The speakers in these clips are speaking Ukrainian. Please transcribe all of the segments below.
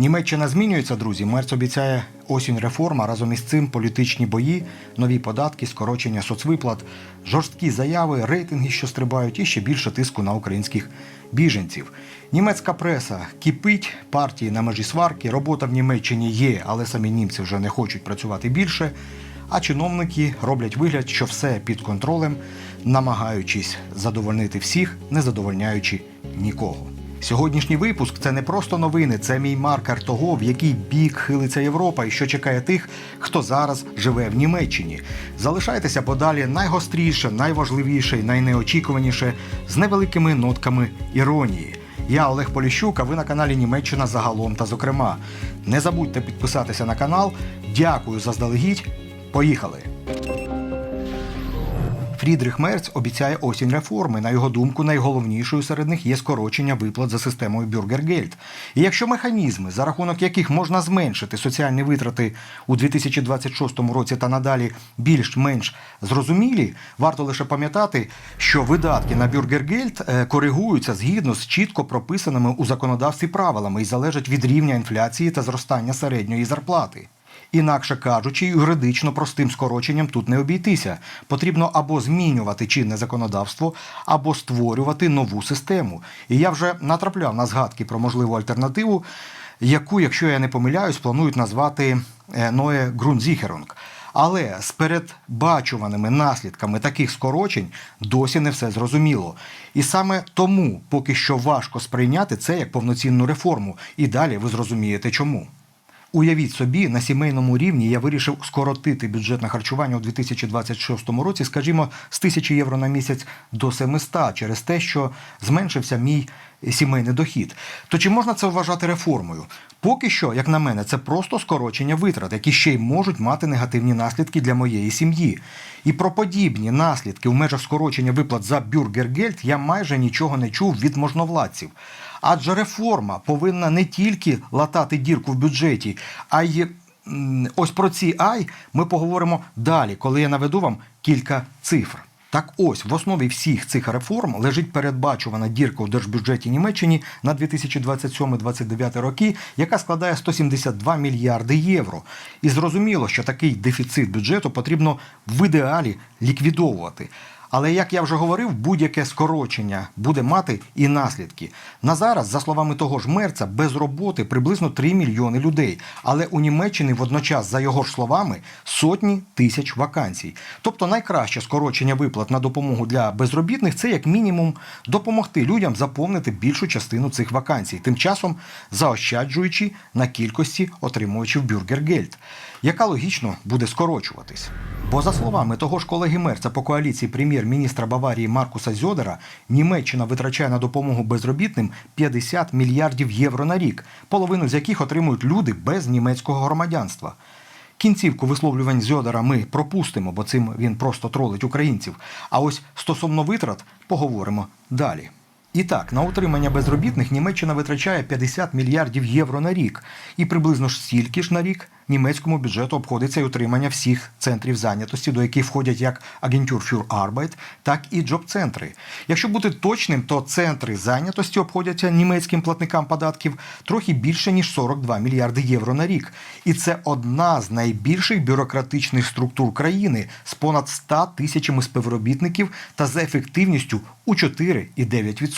Німеччина змінюється, друзі. Мерц обіцяє осінь реформа. Разом із цим політичні бої, нові податки, скорочення соцвиплат, жорсткі заяви, рейтинги, що стрибають, і ще більше тиску на українських біженців. Німецька преса кипить, партії на межі сварки. Робота в Німеччині є, але самі німці вже не хочуть працювати більше. А чиновники роблять вигляд, що все під контролем, намагаючись задовольнити всіх, не задовольняючи нікого. Сьогоднішній випуск це не просто новини, це мій маркер того, в який бік хилиться Європа і що чекає тих, хто зараз живе в Німеччині. Залишайтеся подалі найгостріше, найважливіше і найнеочікуваніше з невеликими нотками іронії. Я Олег Поліщук, а ви на каналі Німеччина загалом та зокрема. Не забудьте підписатися на канал. Дякую заздалегідь. Поїхали! Фрідрих Мерц обіцяє осінь реформи. На його думку, найголовнішою серед них є скорочення виплат за системою Бюргергельд. І якщо механізми, за рахунок яких можна зменшити соціальні витрати у 2026 році та надалі більш-менш зрозумілі, варто лише пам'ятати, що видатки на Бюргергельд е, коригуються згідно з чітко прописаними у законодавстві правилами і залежать від рівня інфляції та зростання середньої зарплати. Інакше кажучи, юридично простим скороченням тут не обійтися. Потрібно або змінювати чинне законодавство, або створювати нову систему. І я вже натрапляв на згадки про можливу альтернативу, яку, якщо я не помиляюсь, планують назвати е, Ноє Ґрунзіхерунг. Але з передбачуваними наслідками таких скорочень досі не все зрозуміло. І саме тому поки що важко сприйняти це як повноцінну реформу. І далі ви зрозумієте чому. Уявіть собі, на сімейному рівні я вирішив скоротити бюджет на харчування у 2026 році, скажімо, з 1000 євро на місяць до 700 через те, що зменшився мій сімейний дохід. То чи можна це вважати реформою? Поки що, як на мене, це просто скорочення витрат, які ще й можуть мати негативні наслідки для моєї сім'ї. І про подібні наслідки в межах скорочення виплат за бюргергельд я майже нічого не чув від можновладців. Адже реформа повинна не тільки латати дірку в бюджеті, а й ось про ці ай ми поговоримо далі, коли я наведу вам кілька цифр. Так ось в основі всіх цих реформ лежить передбачувана дірка у держбюджеті Німеччині на 2027-2029 роки, яка складає 172 мільярди євро. І зрозуміло, що такий дефіцит бюджету потрібно в ідеалі ліквідовувати. Але як я вже говорив, будь-яке скорочення буде мати і наслідки. На зараз, за словами того ж мерца, без роботи приблизно 3 мільйони людей. Але у Німеччині водночас, за його ж словами, сотні тисяч вакансій. Тобто найкраще скорочення виплат на допомогу для безробітних це як мінімум допомогти людям заповнити більшу частину цих вакансій, тим часом заощаджуючи на кількості отримувачів бюргергельд, яка логічно буде скорочуватись. Бо за словами того ж колеги Мерца по коаліції прем'єр-міністра Баварії Маркуса Зьодера, Німеччина витрачає на допомогу безробітним 50 мільярдів євро на рік, половину з яких отримують люди без німецького громадянства. Кінцівку висловлювань Зьодера ми пропустимо, бо цим він просто тролить українців. А ось стосовно витрат поговоримо далі. І так, на утримання безробітних Німеччина витрачає 50 мільярдів євро на рік, і приблизно ж стільки ж на рік німецькому бюджету обходиться й утримання всіх центрів зайнятості, до яких входять як Агентюр фюр Arbeit, так і джоб-центри. Якщо бути точним, то центри зайнятості обходяться німецьким платникам податків трохи більше ніж 42 мільярди євро на рік. І це одна з найбільших бюрократичних структур країни з понад 100 тисячами співробітників та за ефективністю у 4,9%.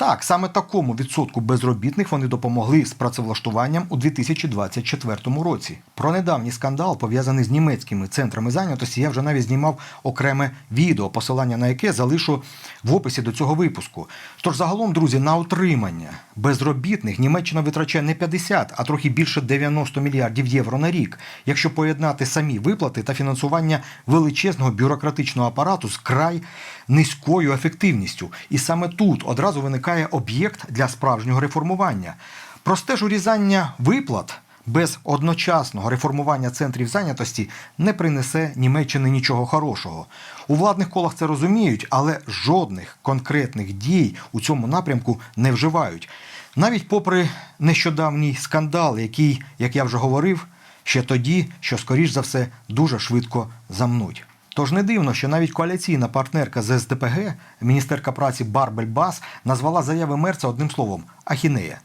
Так, саме такому відсотку безробітних вони допомогли з працевлаштуванням у 2024 році. Про недавній скандал, пов'язаний з німецькими центрами зайнятості, я вже навіть знімав окреме відео, посилання на яке залишу в описі до цього випуску. Тож загалом, друзі, на утримання безробітних Німеччина витрачає не 50, а трохи більше 90 мільярдів євро на рік. Якщо поєднати самі виплати та фінансування величезного бюрократичного апарату з край низькою ефективністю. І саме тут одразу виникає об'єкт для справжнього реформування. Просте ж урізання виплат без одночасного реформування центрів зайнятості не принесе Німеччини нічого хорошого. У владних колах це розуміють, але жодних конкретних дій у цьому напрямку не вживають. Навіть попри нещодавній скандал, який, як я вже говорив, ще тоді, що скоріш за все дуже швидко замнуть. Тож не дивно, що навіть коаліційна партнерка з СДПГ, міністерка праці Барбель Бас, назвала заяви Мерца одним словом ахінея.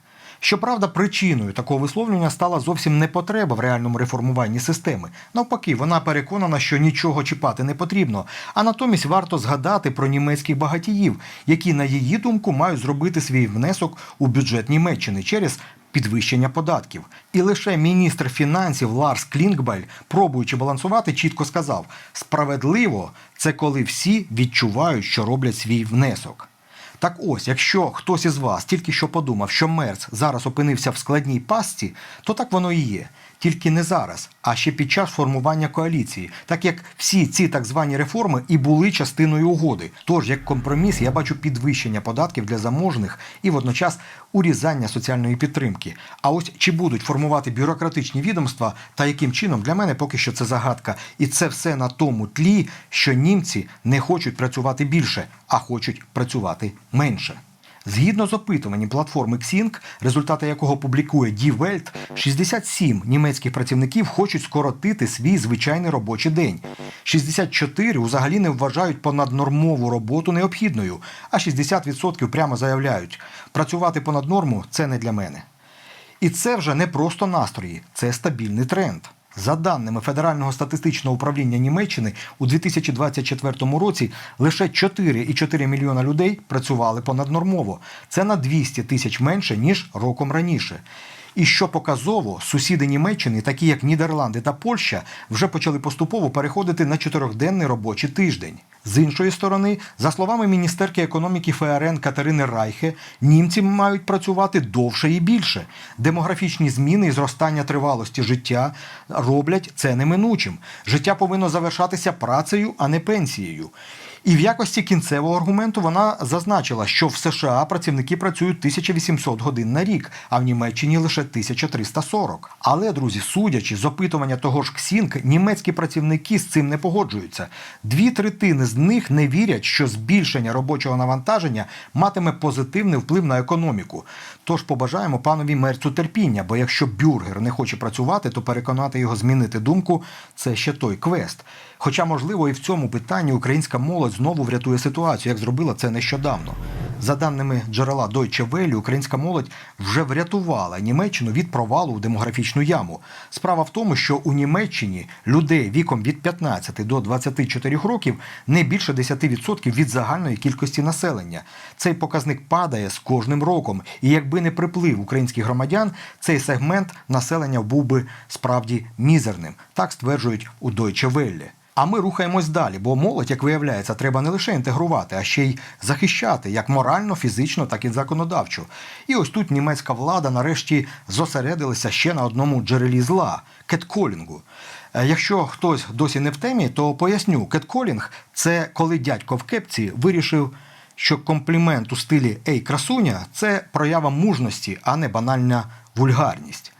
Щоправда, причиною такого висловлювання стала зовсім не потреба в реальному реформуванні системи. Навпаки, вона переконана, що нічого чіпати не потрібно. А натомість варто згадати про німецьких багатіїв, які, на її думку, мають зробити свій внесок у бюджет Німеччини через підвищення податків. І лише міністр фінансів Ларс Клінгбель, пробуючи балансувати, чітко сказав: справедливо це коли всі відчувають, що роблять свій внесок. Так ось, якщо хтось із вас тільки що подумав, що Мерц зараз опинився в складній пастці, то так воно і є. Тільки не зараз, а ще під час формування коаліції, так як всі ці так звані реформи і були частиною угоди. Тож, як компроміс, я бачу підвищення податків для заможних і водночас урізання соціальної підтримки. А ось чи будуть формувати бюрократичні відомства та яким чином для мене поки що це загадка. І це все на тому тлі, що німці не хочуть працювати більше, а хочуть працювати менше. Згідно з опитуванням платформи Xing, результати якого публікує Die Welt, 67 німецьких працівників хочуть скоротити свій звичайний робочий день. 64 взагалі не вважають понаднормову роботу необхідною, а 60% прямо заявляють, працювати понад норму це не для мене. І це вже не просто настрої, це стабільний тренд. За даними Федерального статистичного управління Німеччини, у 2024 році лише 4,4 мільйона людей працювали понаднормово. Це на 200 тисяч менше ніж роком раніше. І що показово, сусіди Німеччини, такі як Нідерланди та Польща, вже почали поступово переходити на чотирьохденний робочий тиждень. З іншої сторони, за словами міністерки економіки ФРН Катерини Райхе, німці мають працювати довше і більше. Демографічні зміни і зростання тривалості життя роблять це неминучим. Життя повинно завершатися працею, а не пенсією. І в якості кінцевого аргументу вона зазначила, що в США працівники працюють 1800 годин на рік, а в Німеччині лише 1340. Але, друзі, судячи з опитування того ж Ксінк, німецькі працівники з цим не погоджуються. Дві третини з них не вірять, що збільшення робочого навантаження матиме позитивний вплив на економіку. Тож побажаємо панові мерцю терпіння, бо якщо бюргер не хоче працювати, то переконати його змінити думку це ще той квест. Хоча, можливо, і в цьому питанні українська молодь знову врятує ситуацію, як зробила це нещодавно. За даними джерела Deutsche Welle, українська молодь вже врятувала Німеччину від провалу в демографічну яму. Справа в тому, що у Німеччині людей віком від 15 до 24 років не більше 10% від загальної кількості населення. Цей показник падає з кожним роком. І якби не приплив українських громадян, цей сегмент населення був би справді мізерним. Так стверджують у Deutsche Welle. А ми рухаємось далі, бо молодь, як виявляється, треба не лише інтегрувати, а ще й захищати як морально, фізично, так і законодавчо. І ось тут німецька влада нарешті зосередилася ще на одному джерелі зла кетколінгу. Е, Якщо хтось досі не в темі, то поясню, кетколінг це коли дядько в кепці вирішив, що комплімент у стилі Ей, красуня це проява мужності, а не банальна вульгарність.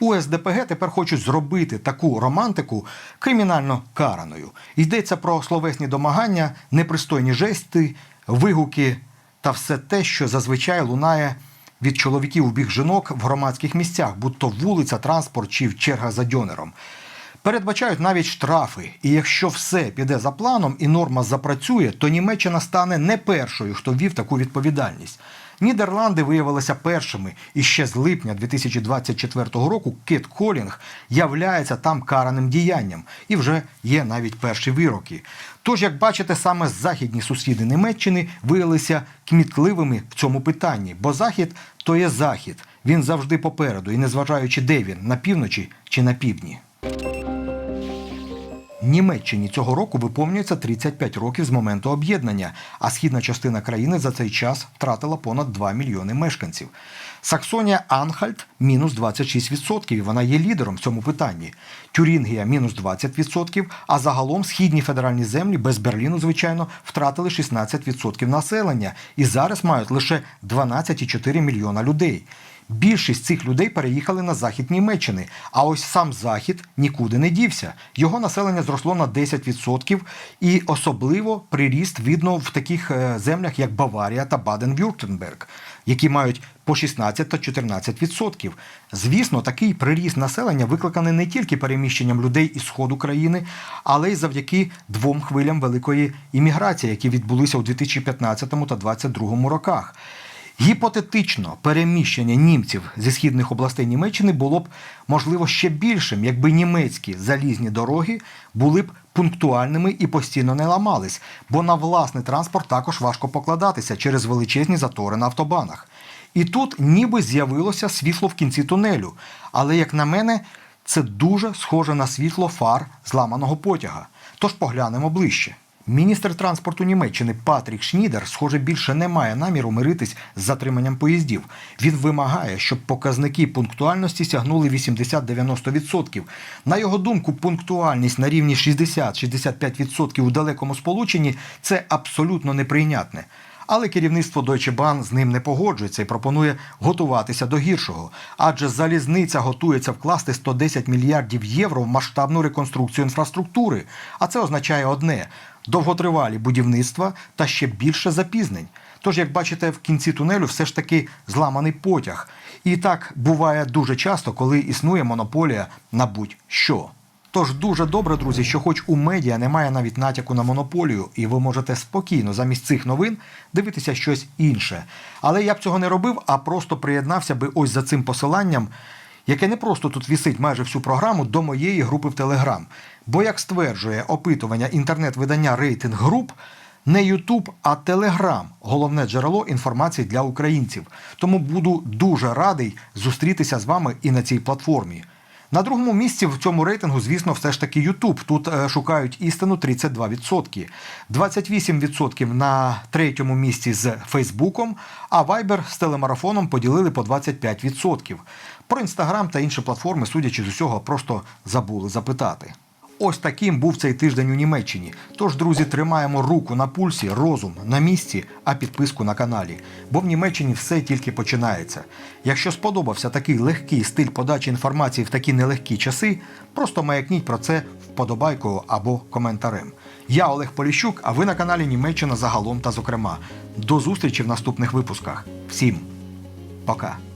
У СДПГ тепер хочуть зробити таку романтику кримінально караною. Йдеться про словесні домагання, непристойні жести, вигуки та все те, що зазвичай лунає від чоловіків у біг жінок в громадських місцях, будь то вулиця, транспорт чи черга за дьонером. Передбачають навіть штрафи, і якщо все піде за планом і норма запрацює, то Німеччина стане не першою, хто ввів таку відповідальність. Нідерланди виявилися першими, і ще з липня 2024 року Кит Колінг являється там караним діянням, і вже є навіть перші вироки. Тож, як бачите, саме західні сусіди Німеччини виявилися кмітливими в цьому питанні, бо захід то є захід. Він завжди попереду, і незважаючи де він на півночі чи на півдні. Німеччині цього року виповнюється 35 років з моменту об'єднання, а східна частина країни за цей час втратила понад 2 мільйони мешканців. Саксонія Анхальт мінус 26%, і вона є лідером в цьому питанні. Тюрінгія мінус 20%, а загалом східні федеральні землі без Берліну, звичайно, втратили 16% населення і зараз мають лише 12,4 мільйона людей. Більшість цих людей переїхали на захід Німеччини, а ось сам захід нікуди не дівся. Його населення зросло на 10% і особливо приріст видно в таких е, землях, як Баварія та Баден-Вюртемберг, які мають по 16 та 14%. Звісно, такий приріст населення викликаний не тільки переміщенням людей із сходу країни, але й завдяки двом хвилям великої імміграції, які відбулися у 2015 та 2022 роках. Гіпотетично переміщення німців зі східних областей Німеччини було б можливо ще більшим, якби німецькі залізні дороги були б пунктуальними і постійно не ламались, бо на власний транспорт також важко покладатися через величезні затори на автобанах. І тут ніби з'явилося світло в кінці тунелю. Але, як на мене, це дуже схоже на світло фар зламаного потяга. Тож поглянемо ближче. Міністр транспорту Німеччини Патрік Шнідер, схоже, більше не має наміру миритись з затриманням поїздів. Він вимагає, щоб показники пунктуальності сягнули 80-90%. На його думку, пунктуальність на рівні 60-65% у далекому сполученні це абсолютно неприйнятне. Але керівництво Deutsche Bahn з ним не погоджується і пропонує готуватися до гіршого. Адже залізниця готується вкласти 110 мільярдів євро в масштабну реконструкцію інфраструктури. А це означає одне: довготривалі будівництва та ще більше запізнень. Тож, як бачите, в кінці тунелю все ж таки зламаний потяг. І так буває дуже часто, коли існує монополія на будь-що. Тож дуже добре, друзі, що хоч у медіа немає навіть натяку на монополію, і ви можете спокійно замість цих новин дивитися щось інше. Але я б цього не робив, а просто приєднався би ось за цим посиланням, яке не просто тут вісить майже всю програму до моєї групи в Телеграм. Бо, як стверджує опитування інтернет-видання рейтинг груп, не Ютуб, а Телеграм головне джерело інформації для українців. Тому буду дуже радий зустрітися з вами і на цій платформі. На другому місці в цьому рейтингу, звісно, все ж таки Ютуб. Тут е, шукають істину 32%. 28% на третьому місці з Фейсбуком, а Viber з телемарафоном поділили по 25%. Про інстаграм та інші платформи, судячи з усього, просто забули запитати. Ось таким був цей тиждень у Німеччині. Тож, друзі, тримаємо руку на пульсі, розум на місці, а підписку на каналі. Бо в Німеччині все тільки починається. Якщо сподобався такий легкий стиль подачі інформації в такі нелегкі часи, просто маякніть про це вподобайкою або коментарем. Я Олег Поліщук, а ви на каналі Німеччина загалом та зокрема. До зустрічі в наступних випусках. Всім пока!